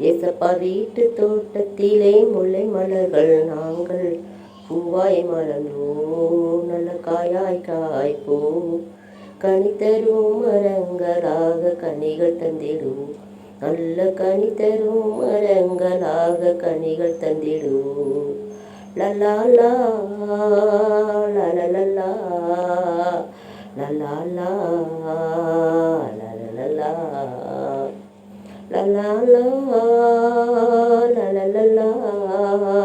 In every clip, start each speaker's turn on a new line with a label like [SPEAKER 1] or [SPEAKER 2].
[SPEAKER 1] ஏசப்பா வீட்டு தோட்டத்திலே முல்லை மலர்கள் நாங்கள் பூவாய் மலர்ந்தோம் நல்ல காயாய் காய்ப்போ கனி தரும் மரங்களாக கனிகள் தந்திடுவோம் நல்ல கனி தரும் மரங்களாக கனிகள் தந்திடுவோம் லலா லா லலலலா லலா லா லலலலா லலா லா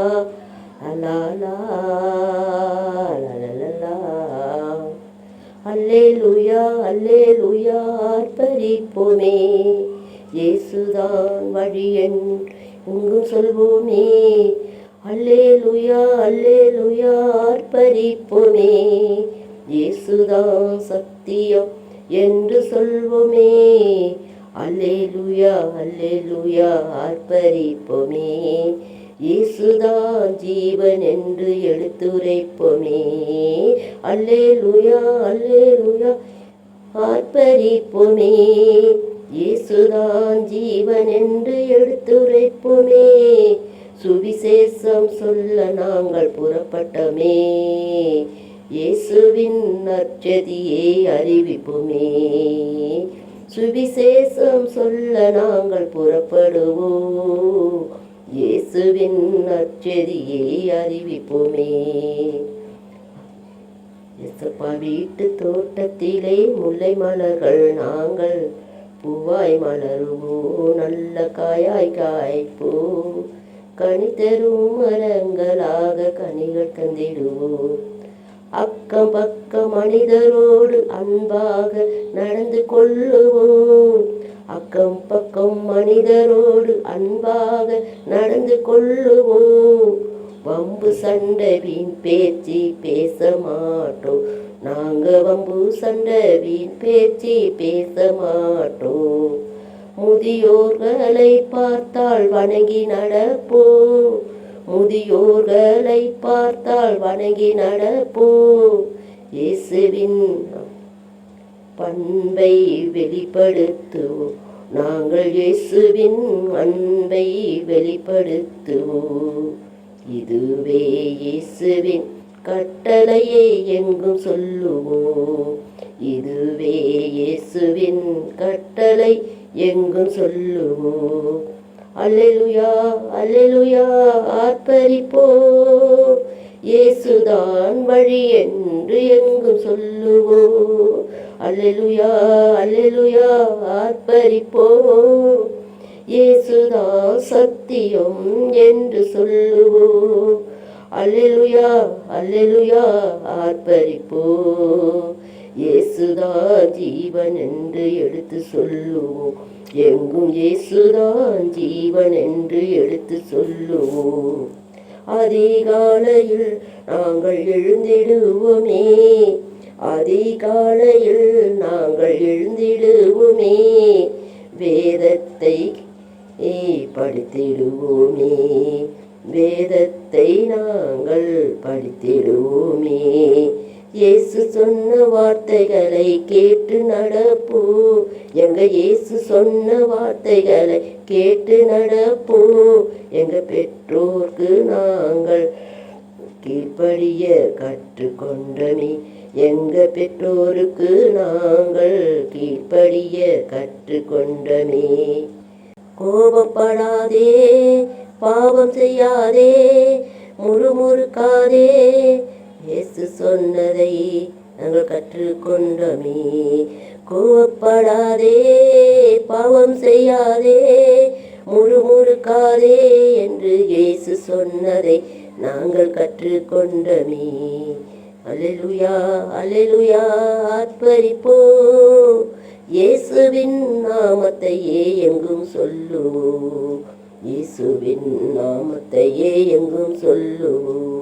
[SPEAKER 1] லலலலா லலா லா லலலலா அல்லேலூயா அல்லேலூயா ஆர்ப்பரிப்போமே இயேசுதான் வழியன் எங்கும் சொல்வோமே. அல்லேலூயா அல்லேலூயா ஆர்ப்பரிப்போமே இயேசுதான் சத்தியம் என்று சொல்வோமே. அல்லேலுயா அல்லேலுயா ஆர்ப்பரிப்போமே. இயேசுதான் ஜீவன் என்று எடுத்துரைப்போமே. அல்லேலுயா அல்லேலுயா ஆர்ப்பரிப்போமே. இயேசுதான் ஜீவன் என்று எடுத்துரைப்போமே. சுவிசேஷம் சொல்ல நாங்கள் புறப்பட்டோமே. இயேசுவின் நற்சதியை அறிவிப்போமே. சுவிசேஷம் சொல்ல நாங்கள் புறப்படுவோம். இயேசுவின் நற்செதியை அறிவிப்போமே. இயேசுப்பா வீட்டு தோட்டத்திலே முல்லை மலர்கள் நாங்கள் பூவாய் மலருவோம் நல்ல காயாய் காய்ப்போ. கனி தரும் மரங்களாக கனிகள் தந்திடுவோம். அக்கம் பக்கம் மனிதரோடு அன்பாக நடந்து கொள்ளுவோம். அக்கம் பக்கம் மனிதரோடு அன்பாக நடந்து கொள்ளுவோம். வம்பு சண்டவின் பேச்சு பேச மாட்டோம். நாங்க வம்பு சண்டவின் பேச்சு பேச மாட்டோம். முதியோர்களை பார்த்தால் வணங்கி நடப்போம். முதியோர்களை பார்த்தால் வணங்கி நடப்போம். இயேசுவின் பண்பை வெளிப்படுத்துவோம். நாங்கள் இயேசுவின் அன்பை வெளிப்படுத்துவோம். இதுவே இயேசுவின் கட்டளையை எங்கும் சொல்லுவோம். இதுவே இயேசுவின் கட்டளை எங்கும் சொல்லுவோம். அல்லேலுயா அல்லேலுயா ஆர்ப்பரிப்போ. இயேசுதான் வழி என்று எங்கும் சொல்லுவோ. அல்லேலுயா அல்லேலுயா ஆர்ப்பரிப்போ. இயேசுதான் சத்தியம் என்று சொல்லுவோ. அல்லேலுயா அல்லேலுயா ஆர்ப்பரிப்போ. இயேசுதான் ஜீவன் என்று எடுத்து சொல்லுவோம். எங்கும் இயேசுதான் ஜீவன் என்று எடுத்து சொல்லுவோம். அதிகாலையில் நாங்கள் எழுந்திடுவோமே. அதிகாலையில் நாங்கள் எழுந்திடுவோமே. வேதத்தை படித்திடுவோமே. வேதத்தை நாங்கள் படித்திடுவோமே. இயேசு சொன்ன வார்த்தைகளை கேட்டு நடப்போ. எங்க இயேசு சொன்ன வார்த்தைகளை கேட்டு நடப்போ. எங்க பெற்றோர்க்கு நாங்கள் கீழ்ப்படிய கற்றுக்கொண்டமே எங்க பெற்றோருக்கு நாங்கள் கீழ்ப்படிய கற்றுக்கொண்டமே கோபப்படாதே பாவம் செய்யாதே முறுமுறுக்காதே இயேசு சொன்னதை நாங்கள் கற்றுக்கொண்டோமே. கோவப்படாதே பாவம் செய்யாதே முறுமுறுக்காதே என்று இயேசு சொன்னதை நாங்கள் கற்றுக்கொண்டோமே. Hallelujah hallelujah ஆர்ப்பரிப்போ. இயேசுவின் நாமத்தையே எங்கும் சொல்லுவோம். இயேசுவின் நாமத்தையே எங்கும் சொல்லுவோம்.